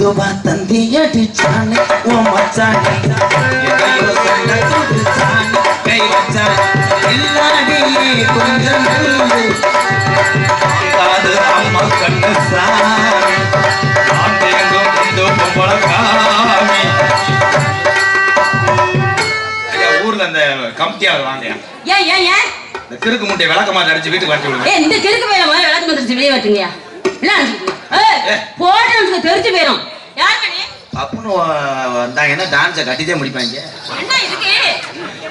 மெதுவா தந்தி அடிச்சானே ஓ மச்சானே. கை வச்சானே இல்லாடியே கொஞ்சம். காது அம்மா கண்ணு ஊர்ல அந்த கமிட்டியாளர் வாங்கயா ஏன் ஏன் ஏன் இந்த கிறுக்கு முட்டையை விளக்கமா அடிச்சு வீட்டுக்கு வரச்சு விடுங்க. ஏ இந்த கிறுக்கு போயிட முதல்ல விளக்கு வந்துருச்சு வெளியே வரட்டுங்கயா என்ன போட்டு தெரிஞ்சு போயிடும் யார் பண்ணி அப்புன்னு வந்தாங்கன்னா டான்ஸை கட்டிதே முடிப்பாங்க? என்ன இதுக்கு?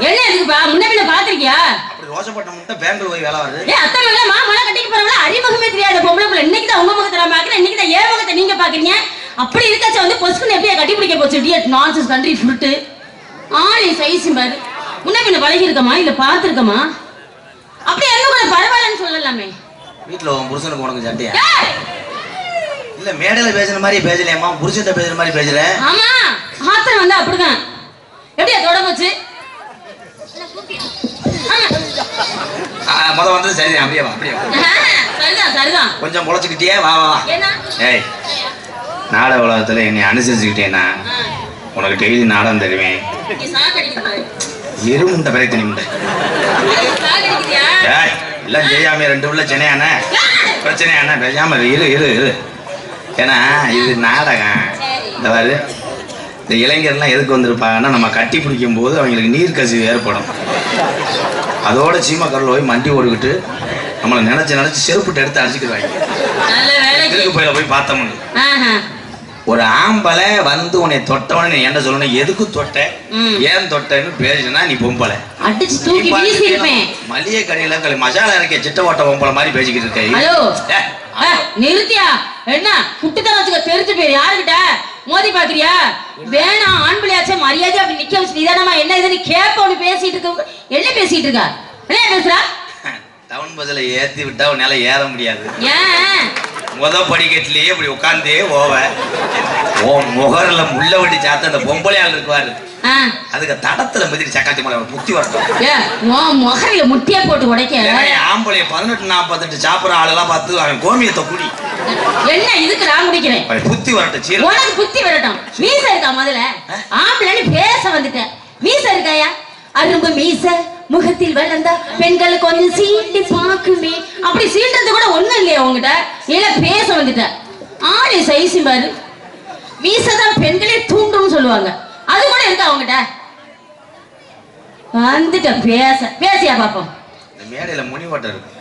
என்ன இதுக்குப்பா முன்ன பின்ன பாத்திருக்கியா? அப்படி ரோசப்பட்ட முட்டை பேங்க்ல போய் வேலை வருது. ஏ அத்தை மகள மாமலை கட்டிக்கு போறவங்கள? அறிமுகமே தெரியாத. பொம்பளை பிள்ளை. இன்னைக்கு தான் உங்க முகத்தை நான் பாக்குறேன் இன்னைக்கு தான் ஏன் முகத்தை நீங்க பாக்குறீங்க அப்படி இருக்காச்சும் வந்து பொசுக்குன்னு எப்படியா கட்டி பிடிக்க போச்சு? டியட் நான்சஸ் கண்ட்ரி ஃபுட்டு ஆளி சைஸ் பாரு. முன்ன பின்ன பழகி இருக்கமா இல்ல பாத்துருக்கமா அப்படி என்ன பரவாயில்லன்னு சொல்லலாமே. வீட்டுல உன் புருஷனுக்கு உனக்கு இல்ல மேடையில பேசுற மாதிரி பேசலையம்மா. புருஷன்ட்ட பேசுற மாதிரி பேசுற ஆமா ஆத்திரம் வந்து அப்படிதான். எப்படியா தொட போச்சு ஆ, முத வந்தது சரிதான் அப்படியே வா அப்படியே சரிதான் சரிதான். கொஞ்சம் பொழைச்சிக்கிட்டியே வா வா. ஏய் நாடக உலகத்துல என்னை அனுசரிச்சுக்கிட்டேன்னா உனக்கு டெய்லி நாடகம் தருவேன். எருமுண்டை பிறகு? ஏய் எல்லாம் செய்யாம ரெண்டு உள்ள சென்னையானே பிரச்சனையானே பேசாம இரு இரு இரு. ஏன்னா இது நாடகம். இந்த பாரு இந்த இளைஞர்லாம் எதுக்கு வந்திருப்பாங்கன்னா நம்ம கட்டி பிடிக்கும் போது அவங்களுக்கு நீர் கசிவு ஏற்படும். அதோட சீமக்கரில் போய் மண்டி ஓடிக்கிட்டு நம்மளை நினைச்சு நினைச்சு செருப்புட்டு எடுத்து அடிச்சுக்கிடுவாங்க. இதுக்கு போயில போய் பார்த்தோம்னு? ஒரு ஆம்பளை வந்து உன்னை தொட்டவனே நீ என்ன சொல்லணும்? எதுக்கு தொட்ட. ஏன் தொட்டன்னு பேசினா நீ பொம்பளை. மளிகை கடையில மசாலா இருக்க சிட்ட ஓட்ட பொம்பளை மாதிரி பேசிக்கிட்டு இருக்க. நிறுத்தியா? என்ன? குட்டுத்தர வச்சுக்க தெரிஞ்சு போயிரு யாருகிட்ட மோதி பாக்குறியா? வேணாம் ஆண் பிள்ளையாச்சே மரியாதை அப்படி நிக்க வச்சு நிதானமா என்ன இதுன்னு கேப்ப ஒண்ணு பேசிட்டு இருக்க. என்ன பேசிட்டு இருக்கா? என்ன பேசுறா? டவுன் பஸ்ல ஏத்தி விட்டா உன்னால ஏற முடியாது. ஏன்? முத படிக்கட்டுலயே இப்படி உட்காந்தே ஓவ ஓ முகர்ல முள்ள வட்டி சாத்த அந்த பொம்பளையாள் இருக்குவாரு. அதுக்கு தடத்துல மிதிரி சக்காத்தி மலை புத்தி வரட்டும். ஏ, உன் முகரையில முட்டியா போட்டு உடைக்க? ஆம்பளைய பதினெட்டு நாற்பத்தெட்டு சாப்பிட்ற ஆளெல்லாம் பார்த்து அவன் கோமியத்தை குடி. என்ன இதுக்கு நான் குடிக்கிறேன்? அவன் புத்தி வரட்டும் சீர உனக்கு புத்தி வரட்டும். மீச இருக்கா முதல்ல? ஆம்பளைன்னு பேச வந்துட்டேன் மீச இருக்காயா? அரும்பு மீச முகத்தில் வளர்ந்தா பெண்கள் கொஞ்சம் சீண்டி பாக்குமே அப்படி சீண்டது கூட ஒண்ணும் இல்லையா உங்ககிட்ட இல்ல பேச வந்துட்ட ஆளு சைஸு பாரு. மீச தான் பெண்களே தூண்டும்னு சொல்லுவாங்க. அது கூட இருக்கா உங்ககிட்ட வந்துட்ட பேச. பேசியா பாப்போம். இந்த மேடையில முனிவட்டம் இருக்கு.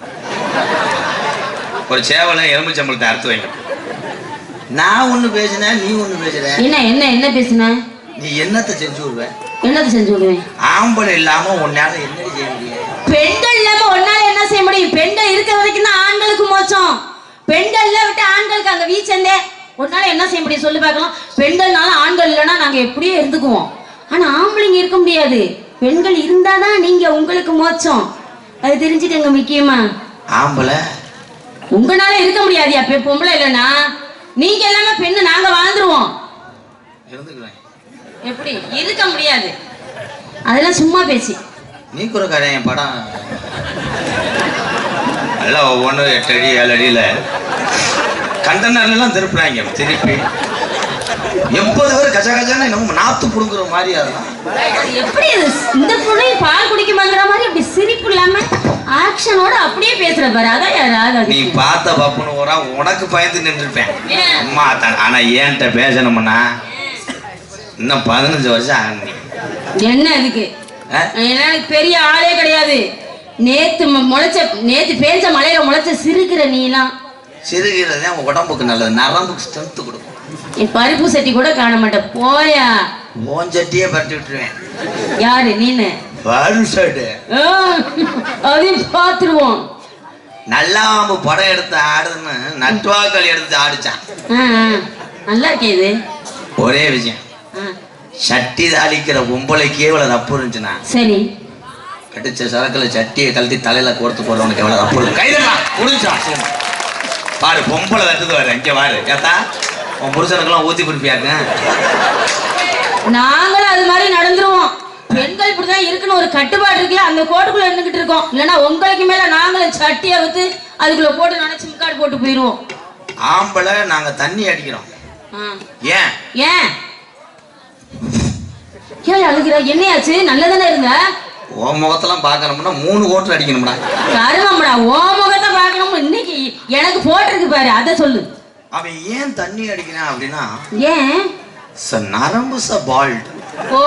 ஒரு சேவலை எலும்புச்சம்பளத்தை அறுத்து வைங்க. நான் ஒண்ணு பேசினேன் நீ ஒண்ணு பேசுற. என்ன என்ன என்ன பேசுன? நீ என்னத்தை செஞ்சு விடுவ? என்னது செஞ்சு விடுவேன் ஆம்பளை இல்லாம உன்னால என்ன செய்ய முடியும்? பெண்கள் இல்லாம ஒன்னால என்ன செய்ய முடியும்? பெண்கள் இருக்க வரைக்கும் தான் ஆண்களுக்கு மோசம் பெண்கள்ல விட்டு ஆண்களுக்கு அங்க வீச்சந்தே உன்னால என்ன செய்ய முடியும்? சொல்லி பார்க்கலாம். பெண்கள்னால ஆண்கள் இல்லைன்னா நாங்க எப்படியோ இருந்துக்குவோம். ஆனா ஆம்பளைங்க இருக்க முடியாது. பெண்கள் இருந்தாதான் நீங்க உங்களுக்கு மோச்சம் அது தெரிஞ்சுக்கங்க முக்கியமா. ஆம்பளை? உங்களால இருக்க முடியாதியா பெ- பொம்பளை இல்லைன்னா நீங்க எல்லாமே பெண்ணு நாங்க வாழ்ந்துருவோம். இருந்துக்குவேன் எப்படி? இருக்க முடியாது. அதெல்லாம் சும்மா பேசி. நீ குறைக்காரன் என் படம். எல்லாம் ஒவ்வொன்றும் எட்டு அடி ஏழு அடியில். கண்டனர்லாம் திருப்புறாங்க திருப்பி. எண்பது பேர் கச்ச கச்சான்னு நம்ம நாத்து புடுங்குற மாதிரி அதெல்லாம். அது எப்படி? இந்த பொண்ணு பால் குடிக்க மாங்கிற மாதிரி அப்படி சிரிப்பு இல்லாம ஆக்ஷனோட அப்படியே பேசுற பாரு. அதான் யாராவது நீ பார்த்த பப்புன்னு உனக்கு பயந்து நின்றுருப்பேன்? அம்மா தான் ஆனா ஏன்ட்ட பேசணும்னா இன்னும் பதினஞ்சு வருஷம் ஆகுது. என்ன இதுக்கு? ஆ? எனக்கு பெரிய ஆளே கிடையாது. நேத்து முளைச்ச நேத்து பேஞ்ச மலையில முளைச்ச சிரிக்கிற நீலாம் சிறுகிறது உன் உடம்புக்கு நல்லது. நரம்புக்கு ஸ்ட்ரென்த்து கொடுக்கும். என் பருப்பு சட்டி கூட காண மாட்டேன். போயா? ஓஞ்சட்டியே பரட்டி விட்டுருவேன். யாரு நீனு? வருஷடு ஆ, அதையும் பார்த்துருவோம். நல்லாம்பு படம் எடுத்து ஆடுதுன்னு நட்வாக்கள் எடுத்து ஆடிச்சான். நல்லா இருக்கே இது. ஒரே விஷயம். சட்டி தாளிக்கிற பொம்பளைக்கு எவ்வளவு தப்பு இருந்துச்சுன்னா சரி. கட்டிச்ச சரக்குல சட்டியை கழட்டி தலையில கோர்த்து போடுறவனுக்கு எவ்வளவு தப்பு இருக்கு. கைதா முடிஞ்சா பாரு பொம்பளை தட்டுது பாரு இங்க பாரு. கேத்தா உன் புருஷனுக்கெல்லாம் ஊத்தி குடிப்பியாங்க நாங்களும் அது மாதிரி நடந்துருவோம். பெண்கள் இப்படிதான் இருக்குன்னு ஒரு கட்டுப்பாடு இருக்குல்ல அந்த கோட்டுக்குள்ள இருந்துகிட்டு இருக்கோம். இல்லைன்னா உங்களுக்கு மேல நாங்களும் சட்டியை வித்து அதுக்குள்ள போட்டு நினைச்சு முக்காடு போட்டு போயிருவோம் ஆம்பளை நாங்க தண்ணி அடிக்கிறோம். ஏன்? ஏன்? ஏன் அழுகிற? என்னையாச்சு? நல்லதானே இருந்த? உன் முகத்தெல்லாம் பார்க்கணும்னா மூணு கோட்டு அடிக்கணும்டா. கருமம்டா ஓ முகத்தை பார்க்கணும் இன்னைக்கு எனக்கு போட்டிருக்கு பாரு அதை சொல்லு. அவன் ஏன் தண்ணி அடிக்கிறான் அப்படின்னா ஏன்? ச நரம்பு ச பால்ட் ஓ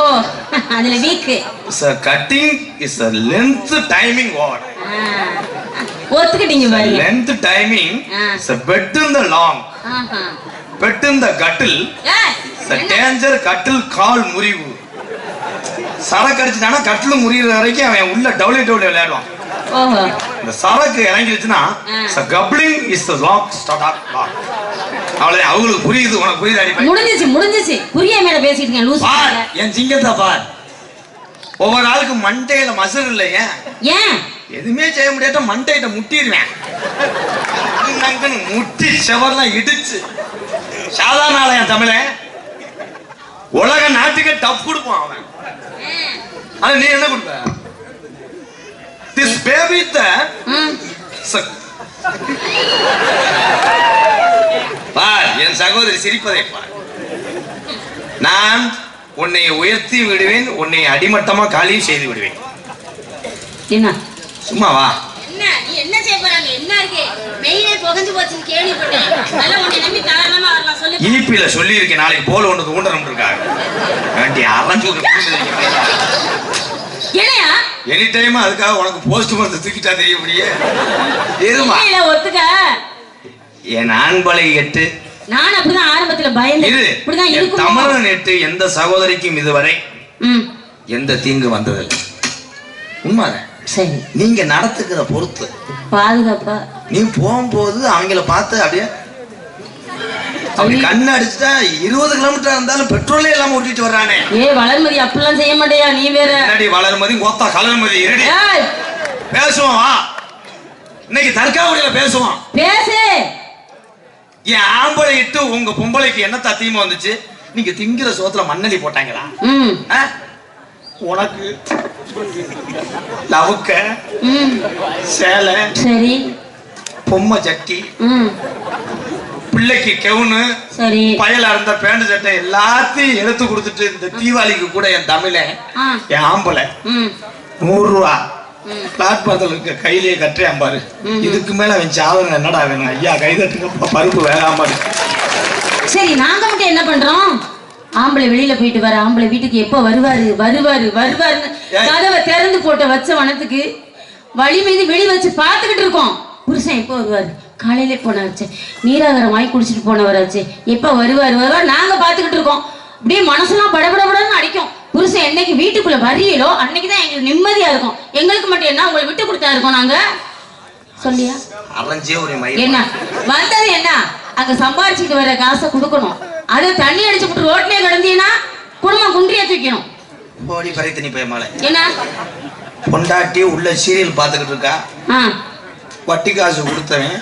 அதுல weak the cutting is a length timing what ஒத்துக்கிட்டீங்க பாருங்க. Length timing ah. The bed in the long. Bed in the கட்டில் என்ன? டேஞ்சர் கட்டில் கால் முறிவு. சரக்கு அடிச்சுட்டானா கட்டில் முறிகிற வரைக்கும் அவன் உள்ள டவுளி டவுளி விளையாடுவான். இந்த சரக்கு இறங்கிடுச்சுன்னா coupling is the lock start of lock அவ்வளவு அவங்களுக்கு புரியுது உனக்கு புரியுது முடிஞ்சிச்சு முடிஞ்சிச்சு. புரிய மேல பேசிட்டு இருக்கேன் லூசு பார் பயல. என் சிங்கத்தை பார். ஒவ்வொரு ஆளுக்கு மண்டையில மசல் இல்லையே. ஏன்? எதுவுமே செய்ய முடியாட்ட மண்டையிட்ட முட்டிடுவேன். முட்டி செவர்லாம் இடிச்சு. சாதாரண ஆளா என் தமிழன். உலக நாட்டுக்கே டப் கொடுப்பான் அவன். அது நீ என்ன கொடுப்ப? திஸ் பேபி த ம். பார் என் சகோதரி சிரிப்பதை பார். நான் உன்னை உயர்த்தி விடுவேன் உன்னை அடிமட்டமா காலியும் செய்து விடுவேன். என்ன? சும்மா வா. என்ன செய்ய போறாங்க என்ன இருக்கு மெயினே புகஞ்சு போச்சுன்னு கேள்விப்பட்டேன் உன்னை நம்பி தாராளமா வரலாம் சொல்லு ஈபில சொல்லி இருக்கேன் நாளைக்கு போல ஒன்று ஊண்டணும் இருக்காங்க வேண்டி அரைஞ்சு என்னையா எனி டைம் அதுக்காக உனக்கு போஸ்ட் மரத்தை தூக்கிட்டா தெரிய முடியே இல்ல ஒத்துக்க என் ஆண்பலை எட்டு நான் அப்படிதான் ஆரம்பத்துல பயந்தேன் இரு இப்படிதான் இருக்கும் தமிழன் எட்டு எந்த சகோதரிக்கும் இதுவரை எந்த தீங்கு வந்ததில்லை உண்மைதான் சரி. நீங்க நடத்துக்கிற பொறுத்து பாதுகாப்பா? நீ போகும்போது அவங்கள பார்த்து அப்படியே அப்படி கண்ணு அடிச்சுட்டா இருபது கிலோமீட்டர் இருந்தாலும் பெட்ரோலே இல்லாம ஓட்டிட்டு வர்றானே. ஏ வளர்மதி அப்படிலாம் செய்ய மாட்டியா? நீ வேற. முன்னாடி வளர்மதி கோத்தா கலர்மதி இருடி பேசுவோம் வா. இன்னைக்கு தற்காவடியில பேசுவோம். பேசு. என் ஆம்பளை இட்டு உங்க பொம்பளைக்கு என்ன தத்தியமா வந்துச்சு? நீங்க திங்கிற சோத்துல மண்ணலி போட்டாங்களா? உனக்கு லவுக்க சேலை சரி. பொம்மை சட்டி பிள்ளைக்கு கெவுனு பயலா இருந்த பேண்ட் சட்டை எல்லாத்தையும் எடுத்து கொடுத்துட்டு இந்த தீபாவளிக்கு கூட என் தமிழன் என் ஆம்பளை நூறு ரூபா. பிளாட்பாரத்தில் இருக்க கையிலேயே கட்டுறேன் பாரு. இதுக்கு மேல அவன் சாதனை என்னடா வேணும்? ஐயா கை தட்டுங்க பருப்பு வேகாம. சரி நாங்க என்ன பண்றோம்? ஆம்பளை வெளியில போயிட்டு வர ஆம்பளை வீட்டுக்கு எப்போ வருவாரு? வருவாரு வருவாருன்னு. கதவை திறந்து போட்ட வச்ச வனத்துக்கு வழி மீது வெளி வச்சு பார்த்துக்கிட்டு இருக்கோம். புருஷன் எப்போ வருவாரு? காலையிலே போனாச்சு. நீராகரம் வாங்கி குடிச்சிட்டு போனவராச்சு. எப்போ வருவாரு? வருவார். நாங்க பார்த்துக்கிட்டு இருக்கோம். அப்படியே மனசெல்லாம் படபடபடன்னு அடிக்கும். புருஷன் என்னைக்கு வீட்டுக்குள்ள வரியலோ அன்னைக்கு தான் எங்களுக்கு நிம்மதியா இருக்கும். எங்களுக்கு மட்டும் என்ன உங்களை விட்டு கொடுத்தா இருக்கோம் நாங்க? சொல்லியா? என்ன? வந்தது என்ன? அங்க சம்பாரிச்சுட்டு வர காசை கொடுக்கணும். அது தண்ணி அடிச்சு விட்டு ரோட்லயே கிடந்தீங்கன்னா குடும்பம் குன்றியா தூக்கணும் போடி பறித்து நீ போய் மாலை. என்ன? பொண்டாட்டி உள்ள சீரியல் பார்த்துக்கிட்டு இருக்கா? வட்டி காசு கொடுத்தவன்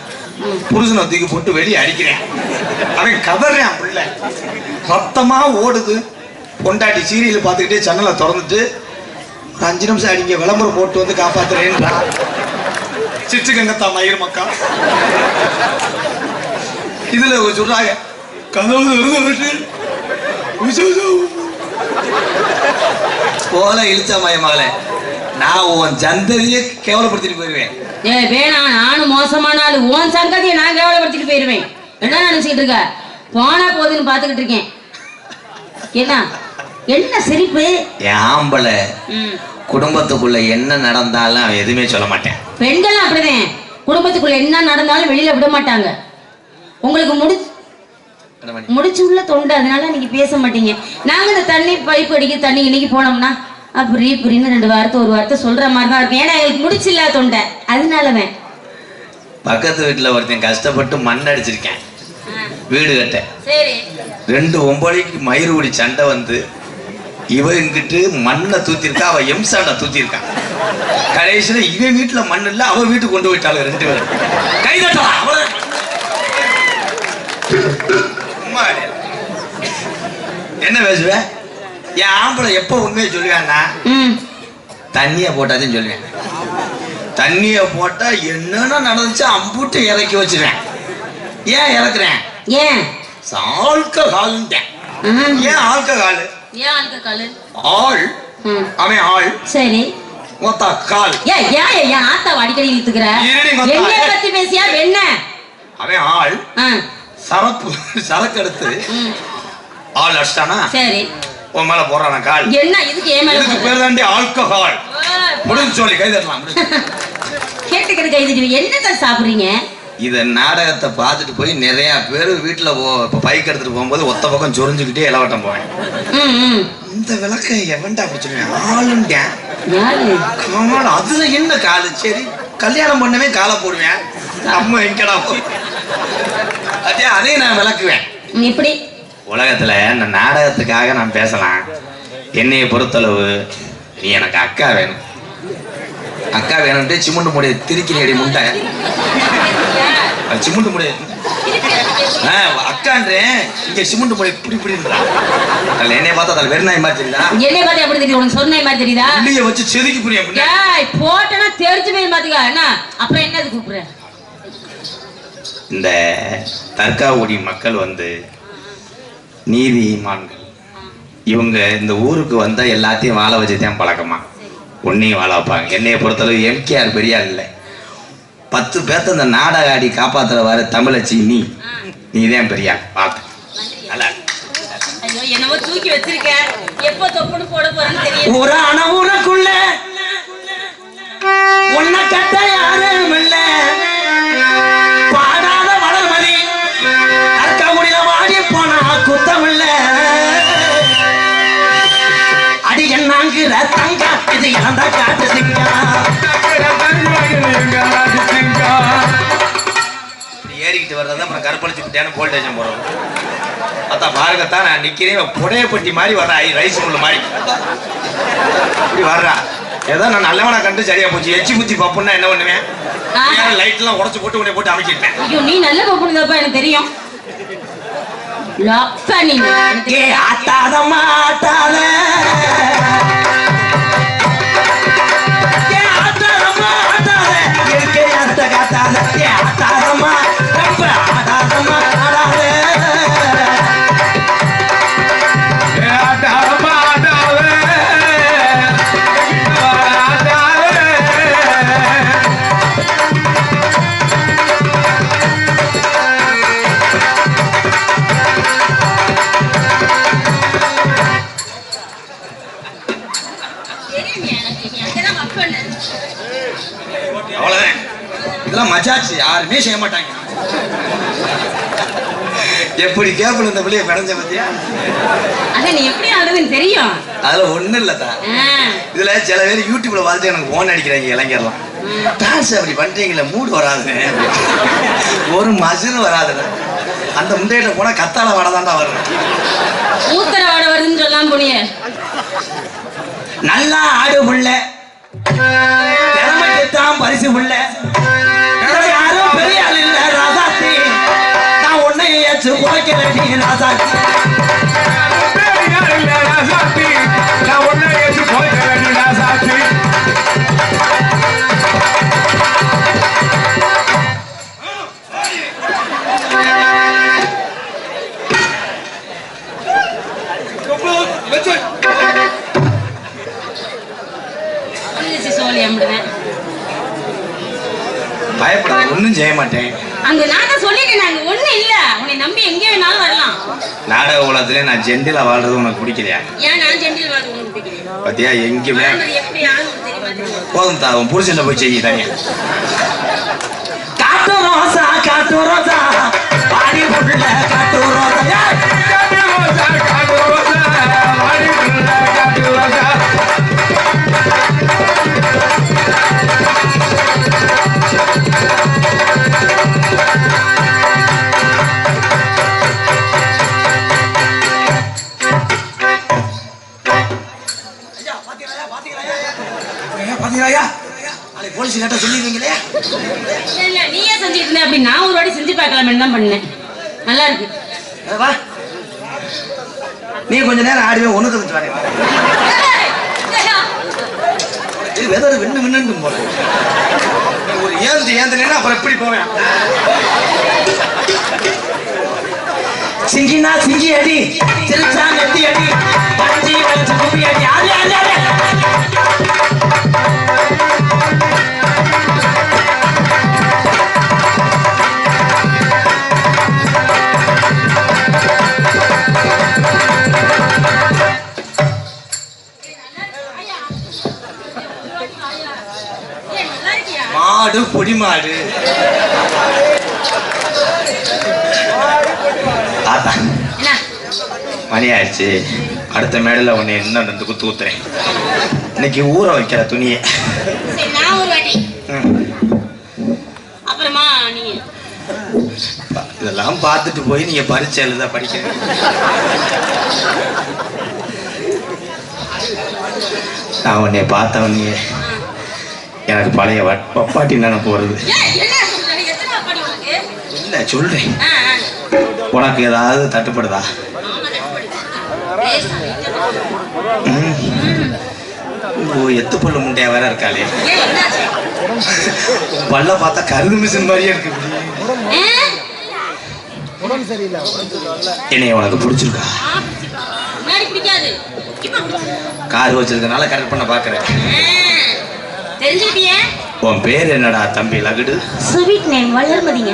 புருஷனை தூக்கி போட்டு வெளியே அடிக்கிறேன். அவன் கதறான் புள்ள. ரத்தமா ஓடுது. பொண்டாட்டி சீரியல் பார்த்துக்கிட்டே ஜன்னலை திறந்துட்டு அஞ்சு நிமிஷம் அடிங்க விளம்பரம் போட்டு வந்து காப்பாத்துறேன்றா. சிச்சு கங்கத்தா மயிர் மக்கா. இதுல சொல்றாங்க உசு, உசு. போல இழுச்சா மயமாகல நான் உன் சந்ததியை கேவலப்படுத்திட்டு போயிருவேன். ஏ வேணாம் நானும் மோசமான ஆளு உன் சங்கதியை நான் கேவலப்படுத்திட்டு போயிருவேன். என்ன நினைச்சிட்டு இருக்க? போனா போதுன்னு பாத்துக்கிட்டு இருக்கேன். என்ன? என்ன சிரிப்பு? ஆம்பளை குடும்பத்துக்குள்ள என்ன நடந்தாலும் அவன் எதுவுமே சொல்ல மாட்டேன். பெண்கள் அப்படிதான். குடும்பத்துக்குள்ள என்ன நடந்தாலும் வெளியில விட மாட்டாங்க. உங்களுக்கு முடிச்சு முடிச்சு உள்ள தொண்டை அதனால நீங்க பேச மாட்டீங்க. நாங்க இந்த தண்ணி பைப் அடிக்க தண்ணி இன்னைக்கு போனோம்னா அப்படி இப்படின்னு ரெண்டு வாரத்தை ஒரு வாரத்தை சொல்ற மாதிரி தான் இருக்கும். ஏன்னா எங்களுக்கு முடிச்சு இல்ல தொண்டை. அதனாலதான் பக்கத்து வீட்டுல ஒருத்தன் கஷ்டப்பட்டு மண் அடிச்சிருக்கேன். வீடு கட்ட. ரெண்டு ஒம்பளைக்கு மயிறு குடி சண்டை வந்து இவங்கிட்டு மண்ணை தூத்திருக்கா அவ எம்சாண்டை தூத்திருக்கான். கடைசியில இவன் வீட்டுல மண் இல்ல அவ வீட்டுக்கு கொண்டு போயிட்டாளு ரெண்டு பேரும். கை தட்டலாம் அவ்வளவுதான். சும்மா. என்ன பேசுவ? என் ஆம்பளை எப்போ உண்மையை சொல்லுவேன்னா ம். தண்ணியை போட்டாதான் சொல்லுவேன். தண்ணியை போட்டா என்னென்ன நடந்துச்சு அம்புட்டு இறக்கி வச்சிருவேன். ஏன் இறக்குறேன்? ஏன்? ஆல்கஹால்ன்றேன் ம். ஏன் ஆல்கஹால்? ஏன் ஆளுக்கு காலு ஆள். ம். அவன் ஆள். சரி. மொத்த கால். ஏன் ஏன் ஏன் ஆத்தாவை அடிக்கடி இழுத்துக்கிற. என்னைய பத்தி பேசியா? வெண்ண அவன் ஆள். சரப்பு சரக்கு எடுத்து. ஆள் அடிச்சிட்டானா? சரி. உன் மேல போடுறான கால்? என்ன இதுக்கு ஏன் மேல இதுக்கு? பேர் தாண்டி ஆல்கஹால். முடிஞ்சு சொல்லி கை தட்டலாம் முடிஞ்சு. கேட்டுக்கிட்டு கைது என்னத்த சாப்பிடுறீங்க? இத நாடகத்தை பார்த்துட்டு போய் நிறைய பேர் வீட்டுல போ இப்போ பைக் எடுத்துட்டு போகும்போது ஒத்த பக்கம் சொரிஞ்சுக்கிட்டே இளவட்டம் போவேன். இந்த விளக்க எவன்டா யாரு? கால் அதுல என்ன காலு? சரி கல்யாணம் பண்ணவே காலை போடுவேன். அம்மா எங்கடா போய் அதே அதையும் நான் விளக்குவேன். இப்படி. உலகத்துல இந்த நாடகத்துக்காக நான் பேசலாம். என்னைய பொறுத்தளவு நீ எனக்கு அக்கா வேணும். அக்கா வேணும்ட்டு சிமுண்டு முடிய திருக்கிறேடி முண்டை. அது சிமுண்டு முடிய அக்கான்றேன். இங்க சிமுண்டு முடிய இப்படி இப்படின்றா அதில் என்னைய பார்த்தா அதில் வெறுநாய் மாதிரி தெரியுதா? என்னைய பார்த்து எப்படி தெரியுது? உனக்கு சொன்ன மாதிரி தெரியுதா? புள்ளிய வச்சு செதுக்கி புரிய ஏய் போட்டனா தெரிஞ்சு போய் பாத்துக்க என்ன? அப்புறம் என்னது கூப்பிடுற? இந்த தற்காவுடி மக்கள் வந்து நீதிமான்கள். இவங்க இந்த ஊருக்கு வந்தா எல்லாத்தையும் வாழ வச்சு தான் பழக்கமா. உன்னையும் வாழ வைப்பாங்க. என்னைய பொறுத்தளவு எம்கேஆர் பெரிய ஆள் இல்லை. பத்து பேர்த்த இந்த நாடக ஆடி காப்பாத்துற வர தமிழச்சி நீ. நீ தான் பெரிய ஆள் பார்த்து நல்லா இருக்கு. ஐயோ என்னவோ தூக்கி வச்சிருக்க. எப்போ தொப்புன்னு போட போறேன்னு தெரியும் ஒரு அணவுனக்குள்ள உன்னை கட்ட யாரும் இல்ல. என்னாங்கிற தங்கா இது இழந்த காட்டு சிங்கா. இப்படி ஏறிக்கிட்டு வர்றது அப்புறம் கருப்பளிச்சு விட்டேன்னு போல் ஸ்டேஷன் போடுறது அத்தா பாருங்கத்தான் நான் நிக்கிறேன். புடையப்பட்டி மாதிரி வர்றா. ரைஸ் முள்ள மாதிரி. இப்படி வர்றா. ஏதோ நான் நல்லவனா கண்டு சரியா போச்சு. எச்சி முத்தி பப்புன்னா என்ன பண்ணுவேன். லைட் எல்லாம் உடச்சு போட்டு உடனே போட்டு அமைக்கிட்டேன் ஐயோ நீ நல்ல எனக்கு தெரியும். லப்பா நீ எனக்கு ஏ ஆட்டாத மாட்டாத. my இதெல்லாம் மஜாச்சு. யாருமே செய்ய மாட்டாங்க. எப்படி கேப்பில் இந்த பிள்ளைய பிணைஞ்ச பத்தியா? அதான் நீ எப்படி ஆடுதுன்னு தெரியும். அதுல ஒண்ணும் இல்லதா இதுல சில பேர் யூடியூப்ல பார்த்து எனக்கு போன் அடிக்கிறாங்க இளைஞர்லாம். டான்ஸ் அப்படி பண்றீங்களே மூடு வராது ஒரு மசுன்னு வராதுல அந்த முண்டையிட்ட போனா கத்தாழ வடை தாண்டா வரும். ஊத்தர வாட வருதுன்னு சொல்லாம போனியே. நல்லா ஆடு புள்ள திறமைக்கு தான் பரிசு புள்ள ஏச்சு உழைக்க வேண்டிய ராசாத்தி வந்துச்சு சோழி அம்பிடுவேன். பயப்படாத ஒன்றும் செய்ய மாட்டேன். அங்க நான் தான் சொல்லிட்டேன் நாங்க நம்பி எங்க வேணாலும் வரலாம். நாடக உலகத்திலே நான் ஜெண்டில வாழ்றது உனக்கு பிடிக்கலையா? ஏன் நான் ஜெண்டில் வாது உங்களுக்கு பிடிக்கிறேன் பத்தியா எங்கேயுமே வாழ்றது? போதும் தா உன் புருஷன் போய் செய்ய தனியா. காட்டு ரோசா காட்டு ரோசா. பாடி புள்ள பாத்தீங்களா நாளைக்கு போலீஸ் கேட்ட சொல்லிடுவீங்களே? நீயே செஞ்சுட்டு இருந்த அப்படி நான் ஒரு வாட்டி செஞ்சு பார்க்கலாம்னு தான் பண்ணேன். நல்லா இருக்கு. வா. நீ கொஞ்ச நேரம் ஆடுவே ஒண்ணு தந்துட்டு வரேன் இது வெதர் விண்ணு விண்ணுன்னு போல. ஒரு ஏந்து ஏந்துனா அப்புறம் எப்படி போவேன்? சிங்கினா சிங்கி அடி சிரிச்சா நெத்தி அடி பஞ்சி வச்சு குப்பி அடி. அடி அடி அடி மாடு பொடி மாடு தாத்தா என்ன மணி ஆயிடுச்சு அடுத்த மேடையில் உன்னை இன்னும் ரெண்டு குத்து குத்துறேன். இன்னைக்கு ஊற வைக்கிற துணியை. இதெல்லாம் பார்த்துட்டு போய் நீங்க பரீட்சை எழுத படிக்க நான் உன்னை பார்த்த உடனே எனக்கு பழைய வட்- பப்பாட்டி நினைப்பு வருது? இல்லை சொல்றேன். உனக்கு ஏதாவது தட்டுப்படுதா. ஓ எத்து பல்லு முண்டையா வேற இருக்காளே? பல்ல பார்த்தா கருது மிஷின் மாதிரியே இருக்கு? என்னைய உனக்கு பிடிச்சிருக்கா. கார் வச்சிருக்கனால கரெக்ட் பண்ண பாக்குறேன் உன் பேர் என்னடா தம்பி லகுடு ஸ்வீட் நேம் வளர்மதிங்க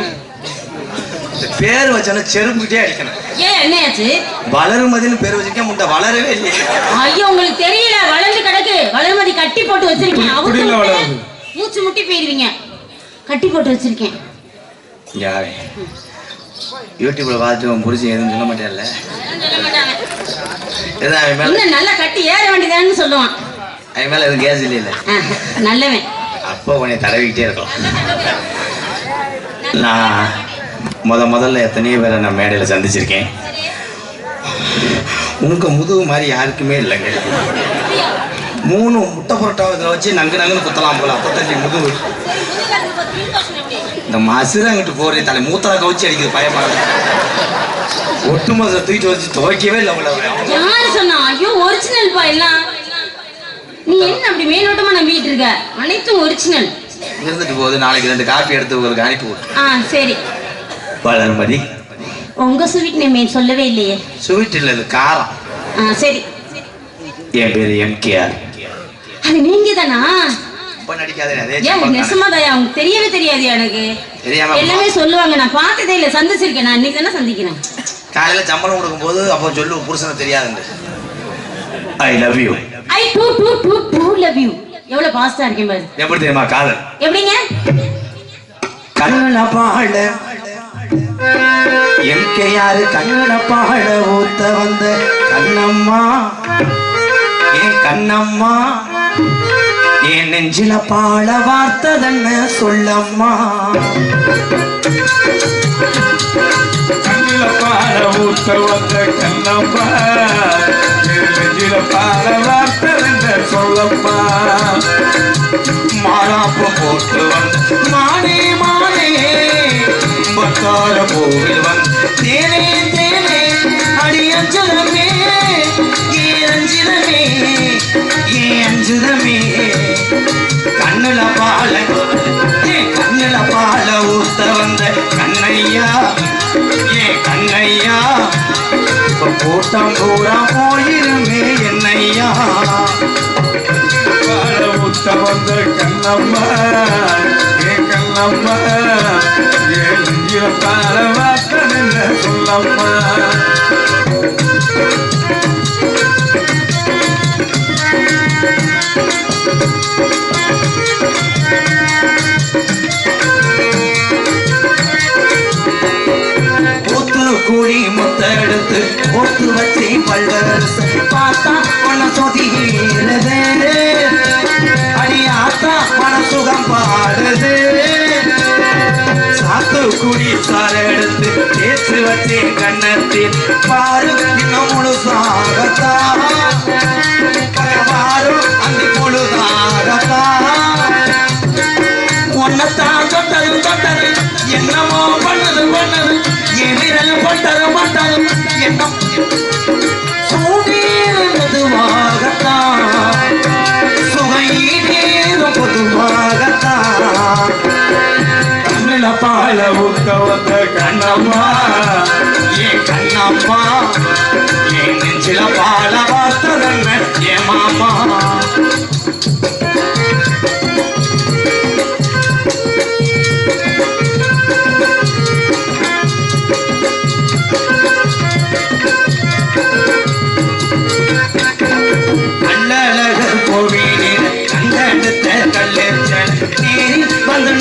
இந்த பேர் வச்சானே செருப்புக்கிட்டே அடிக்கணும். ஏன் என்னையாச்சு? வளருமதின்னு பேர் வச்சிருக்கேன் முட்டை வளரவே இல்லையே. ஐயோ உங்களுக்கு தெரியல. வளர்ந்து கிடக்கு. வளர்மதி கட்டி போட்டு வச்சிருக்கேன். இல்ல. விட்டு மூச்சு முட்டி போயிருவீங்க கட்டி போட்டு வச்சிருக்கேன். யாரு யூடியூப்ல பார்த்து உன் புரிச்சு எதுவும் சொல்ல மாட்டேன்ல. இன்னும் நல்லா கட்டி ஏற வேண்டியதான்னு சொல்லுவான். அவன் மேல எதுவும் கேஸ் இல்லையில. ஆஹ், நல்லவன். அப்போ உன்னை தடவிக்கிட்டே இருக்கலாம். நான் முத முதல்ல எத்தனையோ பேரை நான் மேடையில் சந்திச்சிருக்கேன். உங்க முதுகு மாதிரி யாருக்குமே இல்லைங்க. மூணு முட்டை புரோட்டா இதில் வச்சு நங்கு நங்குன்னு குத்தலாம் போல அப்போ தள்ளி முதுகு. இந்த மசுரை அங்கிட்டு தலை மூத்தரை கவுச்சி அடிக்குது பயமா. இருக்கு. ஒட்டு மசுரை தூக்கிட்டு வச்சு துவைக்கவே இல்லை அவ்வளோ யாரு சொன்னா? ஐயோ ஒரிஜினல் பா எல்லாம். நீ என்ன அப்படி மேலோட்டமா நம்பிட்டு இருக்க? அனைத்தும் ஒரிஜினல் இருந்துட்டு போகுது நாளைக்கு ரெண்டு காப்பி எடுத்து உங்களுக்கு அனுப்பி விடு ஆ சரி. வளர்மதி உங்க ஸ்வீட் நேம் சொல்லவே இல்லையே? ஸ்வீட் இல்லை இது காரம். சரி. என் பேர் எம்கேஆர். அது நீங்க தானா தெரியவே தெரியாது எனக்கு. எல்லாமே சொல்லுவாங்க நான் பார்த்ததே இல்லை சந்திச்சிருக்கேன். நான் இன்னைக்கு தானே சந்திக்கிறேன். காலையில சம்பளம் கொடுக்கும்போது அப்போ சொல்லு புருஷனை தெரியாதுன்னு. I love you I too too too too love you எவ்வளவு பாஸ்டா இருக்கேன் பாரு. எப்படி தெரியுமா காதல்? எப்படிங்க? கண்ணுல பாட எம்கேஆர் கண்ணுல பாட ஊத்த வந்த கண்ணம்மா. என் கண்ணம்மா என் நெஞ்சில பாட வார்த்ததென்ன சொல்லம்மா. கண்ணில பாட ஊத்த வந்த கண்ணம்மா என் நெஞ்சில பாட வார்த்தை சொல்லம்மா. மாறாப்பம் போட்டு வந்த மானே மானே. பத்தார கோவில் வந்து தேனே தேனே அடி அஞ்சலமே ஏ அஞ்சிதமே ஏ அஞ்சுதமே கண்ணுல பால ஏ கண்ணுல பால ஊத்த வந்த கண்ணையா ஏ கண்ணையா இப்ப கூட்டம் பூரா போயிருமே என்னையா பால ஊத்த வந்த கண்ணம்மா ஏ கண்ணம்மா. சொல்லம்மா தொட்டது என்னமோ பண்ணது பண்ணது. என் விரல் பட்டது பட்டது. என்ன பொதுவாகத்தான் கண்ணில பால கண்ணம்மா. ஏன் கண்ணம்மா ஏன் நெஞ்சில பால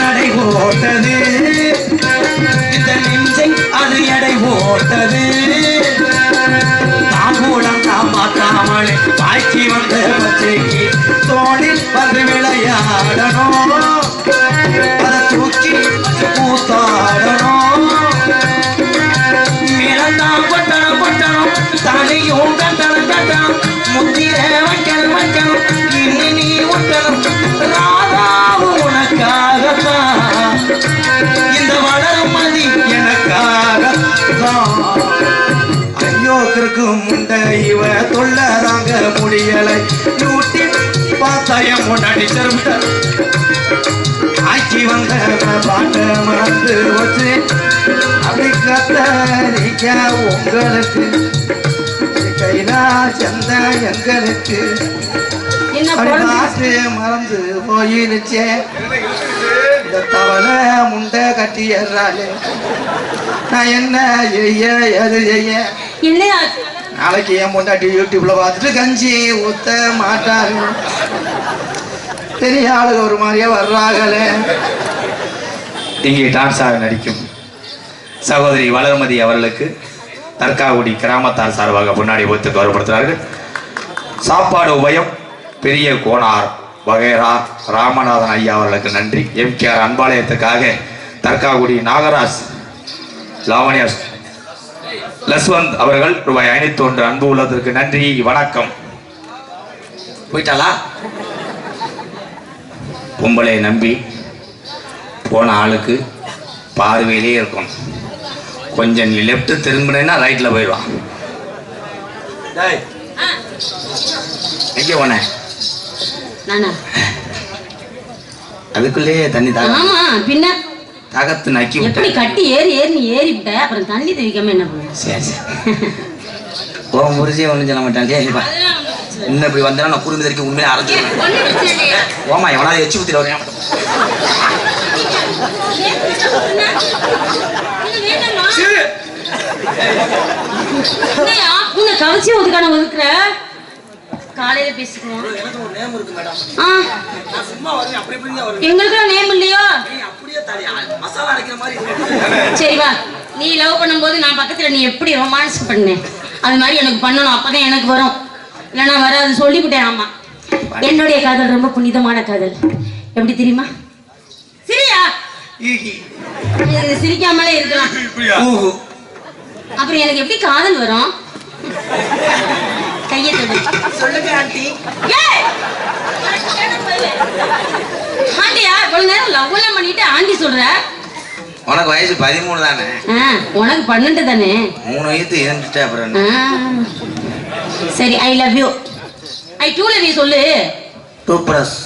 நடை ஓட்டது. இந்த நெஞ்சை அது எடை ஓட்டது. தாம்பூலம் தாம் பார்க்காமலே பாய்ச்சி வந்த பச்சைக்கு தோளில் வந்து விளையாடணும். அதை தூக்கி கூத்தாடணும் மேலத்தான் பட்டணம் பட்டணம் தலையும் கட்டணம். கட்டணம் முத்திர வைக்கணும் வைக்கணும். இன்னி நீ ஒட்டணும் கிறுக்கு முண்டை இவ தொல்ல தாங்க முடியலை. நூட்டி பார்த்தாயம் முன்னாடி திரும்ப. ஆக்கி வந்த பாட்ட மறந்து வச்சு அப்படி கத்தரிக்க உங்களுக்கு கைலா சந்த எங்களுக்கு. மறந்து போயிருச்சே இந்த தவளை முண்டை கட்டி ஏறாளே நான் என்ன? செய்ய என்னையா? நாளைக்கு என் பொண்டாட்டி யூடியூப்ல பார்த்துட்டு கஞ்சி ஊத்த மாட்டாங்க. பெரிய ஆளுங்க ஒரு மாதிரியா வர்றாங்களே. இங்கே டான்ஸாக நடிக்கும் சகோதரி வளர்மதி அவர்களுக்கு தர்காகுடி கிராமத்தார் சார்பாக முன்னாடி ஒத்து கௌரவப்படுத்துகிறார்கள். சாப்பாடு உபயம் பெரிய கோனார் வகைரா ராமநாதன் ஐயா அவர்களுக்கு நன்றி. எம்கேஆர் அன்பாலயத்துக்காக தர்காகுடி நாகராஜ் லாவண்யா லஸ்வந்த் அவர்கள் ரூபாய் ஐநூத்தி ஒன்று அன்பு உள்ளதற்கு நன்றி வணக்கம். போயிட்டாளா? பொம்பளை நம்பி போன ஆளுக்கு பார்வையிலே இருக்கும். கொஞ்சம் நீ லெஃப்ட் திரும்பினேன்னா ரைட்ல போயிடுவான். எங்கே போன? நானா? அதுக்குள்ளேயே தண்ணி தாக ஆமா பின்ன? தாகத்து நக்கி எப்படி கட்டி ஏறி ஏறி நீ ஏறி விட்ட அப்புறம் தண்ணி தெவிக்காம என்ன பண்ண சரி சரி. உன் முறிச்சே ஒன்றும் சொல்ல மாட்டான். சரி. இன்னும் இப்படி வந்தா நான் குடும்பம் வரைக்கும் உண்மையை அரைஞ்சிருவேன் ஓமா எவனாவது எச்சு ஊத்திட்டு வரேன் உன்னை கவச்சி ஒதுக்கான ஒதுக்குற காலையில பேசிக்குவோம். எனக்கு ஒரு நேம் இருக்கு மேடம் ஆ. நான் சும்மா வருவேன் அப்படி இப்படி தான் வருவேன். எங்களுக்குலாம் நேம் இல்லையோ? நீ அப்படியே தடி மசாலா அரைக்கிற மாதிரி இருக்கு. சரி வா. நீ லவ் பண்ணும்போது நான் பக்கத்துல நீ எப்படி ரொமான்ஸ் பண்ண? அது மாதிரி எனக்கு பண்ணணும் அப்பதான் எனக்கு வரும். இல்லைன்னா வராது. சொல்லிவிட்டேன் ஆமா. என்னுடைய காதல் ரொம்ப புனிதமான காதல். எப்படி தெரியுமா? சரியா? சிரிக்காமலே இருக்கலாம். அப்புறம் எனக்கு எப்படி காதல் வரும்? கையை சொல்லுங்க ஆண்டி. ஏய்! ஆண்டியா இவ்வளவு நேரம் லவ் எல்லாம் பண்ணிட்டு ஆண்டி சொல்ற? உனக்கு வயசு பதிமூணு தானே? உனக்கு பன்னெண்டு தானே? மூணு வயசு இருந்துட்டு அப்புறம். சரி I love you I too love you சொல்லு. டூத் பிரஷ்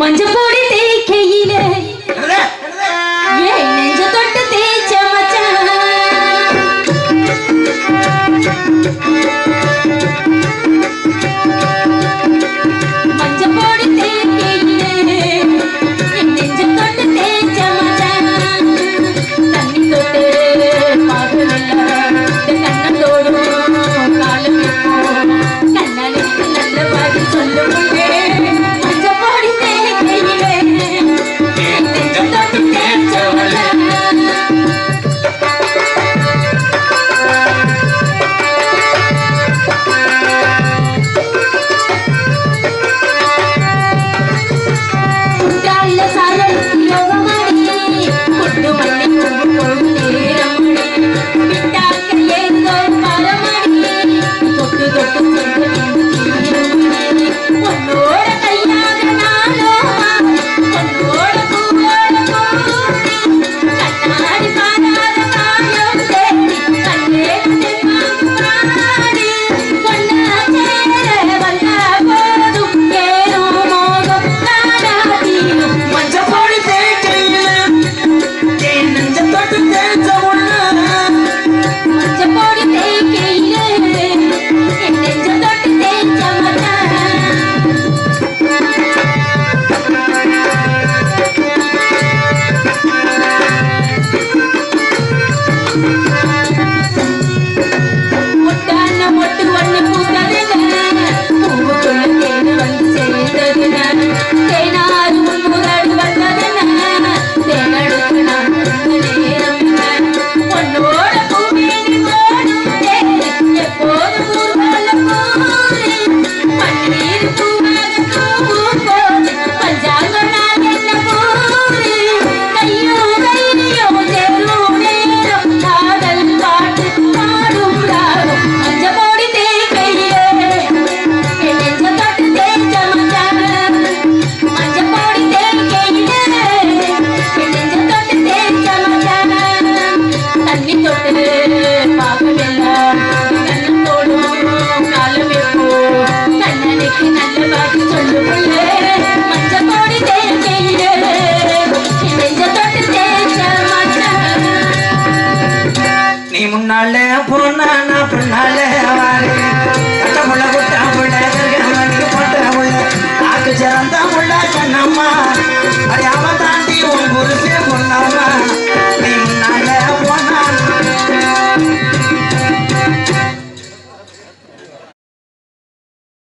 மஞ்ச பொடி தேய்க்கையில நெஞ்ச தொட்டு தேய்ச்ச